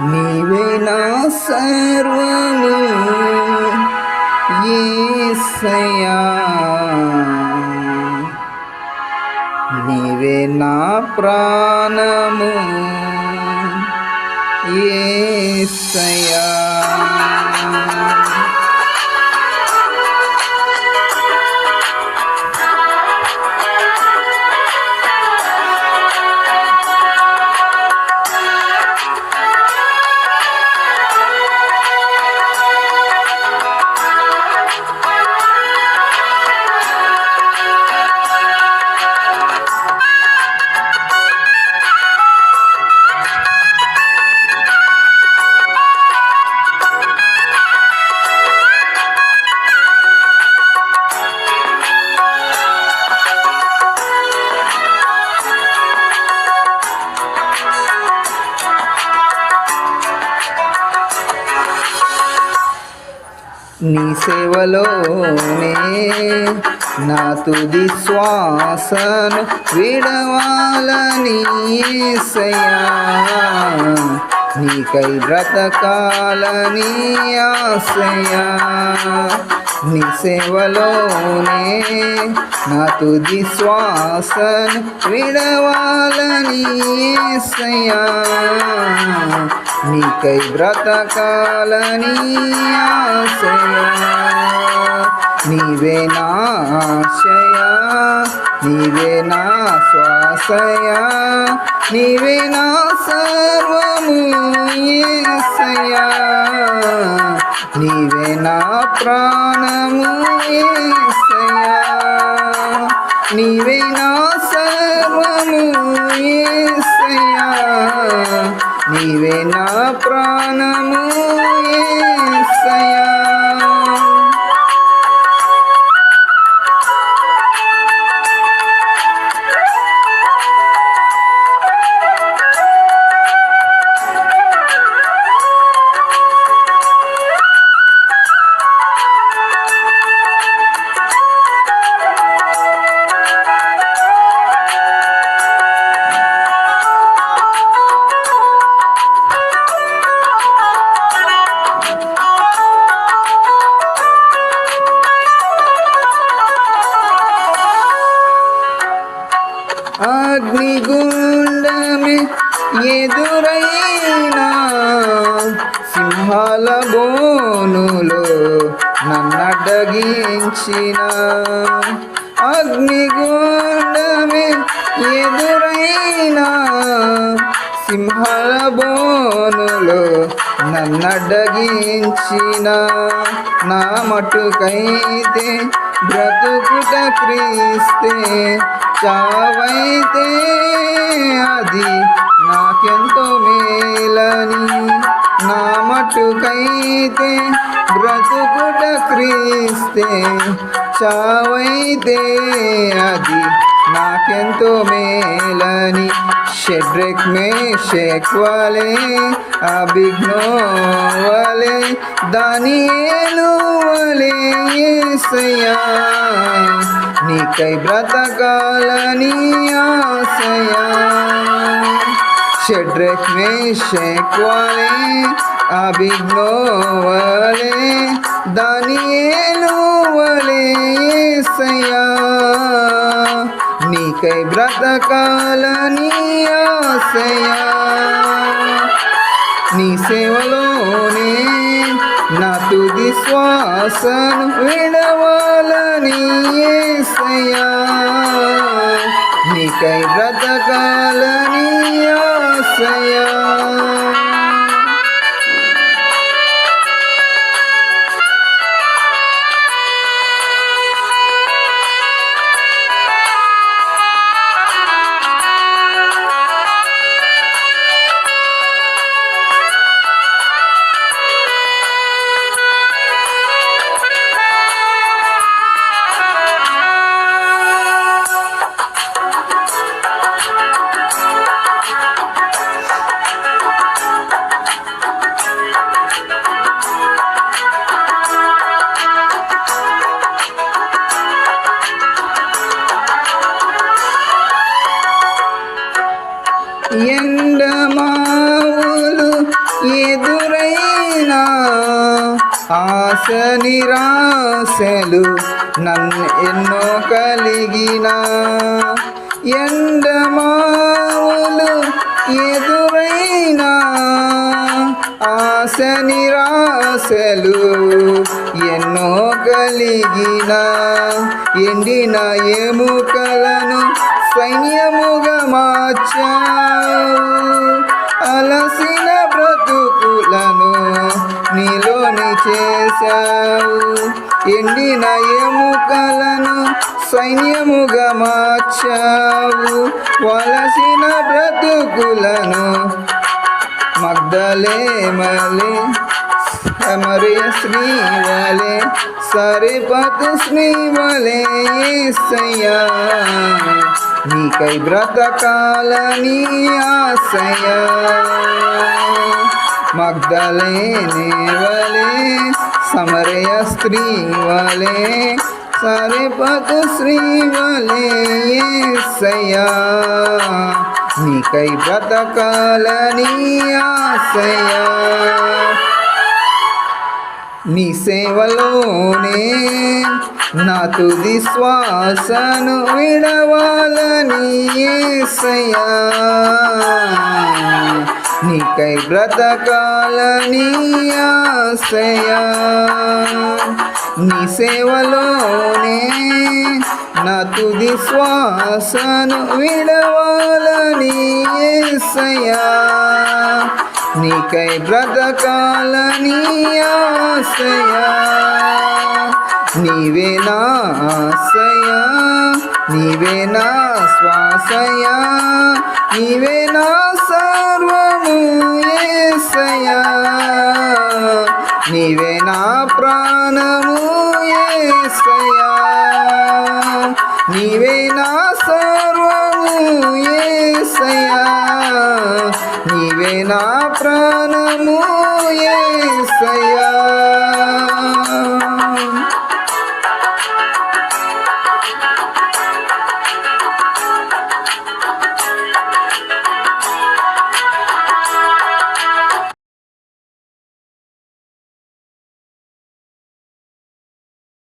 నీవే నా సర్వము. యేసయ్యా నీవే నా ప్రాణము. యేసయ్యా నీ సేవలోనే నా తుది శ్వాసను విడవాలని సయా నీకై బ్రతకాలని ఆశయా నీ సేవలోనే నా తుది శ్వాసను విడవాలని యేసయ్యా నీకై బ్రతకాలని ఆశయా. నీవే నా ఆశయా. నీవే నా శ్వాసయా. నీవే నా సర్వము యేసయ్యా నీవే నా ప్రాణము యేసయ్యా నీవే నా సర్వము యేసయ్యా నీవే నా ప్రాణము యేసయ్యా ఎదురైనా సింహాల బోనులు నన్నడగించిన అగ్నిగుండమే ఎదురైనా సింహాల బోనులో నన్నడగించిన నా మటుకైతే బ్రతుకుట క్రీస్తే చావైతే అది మేలని నా మటుకైతే బ్రతుకుట క్రీస్తే చావైతే అది నాకెంతో మేలని. షెడ్రెక్ మే షేక్వాలే అభిఘ్నోవలే దానియేలు వలే యేసయ్యా నీకై బ్రతకాలని ఆశయా షడ్రక్ మే షేక్వాలే అభిఘ్నోవలే దానియేలు వలే యేసయ్యా నీకై బ్రతకాలని ఆశయా. నీ సేవలోనే నా తుది శ్వాసను విడవాలని యేసయ్యా నీకై బ్రతకాలని 三 ఎండమావులు ఎదురైనా ఆశ నిరాశలు నన్ను ఎన్నో కలిగిన. ఎండమావులు ఎదురైనా ఆశ నిరాశలు ఎన్నో కలిగిన. ఎండిన ఎముకలను సైన్యముగా మార్చావు అలసిన బ్రతుకులను నీలోని చేశావు. ఎండిన ఎముకలను సైన్యముగా మార్చావు. వలసిన బ్రతుకులను మగ్ధలే మలే సమరయ శ్రీవలే సరిపతు శ్రీవలే సయ్యా నీకై బ్రతకాలని ఆశయ. మగ్ధలేనే వలే సమరయ స్త్రీ వలే సరిపతు శ్రీ వలే ఏసయ్యా. నీకై బ్రతకాలని ఆశయ. నీ సేవలోనే నా తుది శ్వాసను విడవాలని ఏసయ్యా. నీకై బ్రతకాలని ఆశయా నీ సేవలోనే నా తుది శ్వాసను విడవాలని ఏసయ్యా. నీకై బ్రతకాలని ఆశయా నీవే నా ఆశయా నీవే నా శ్వాసయా నీవే నా సర్వము ఏసయా నీవే నా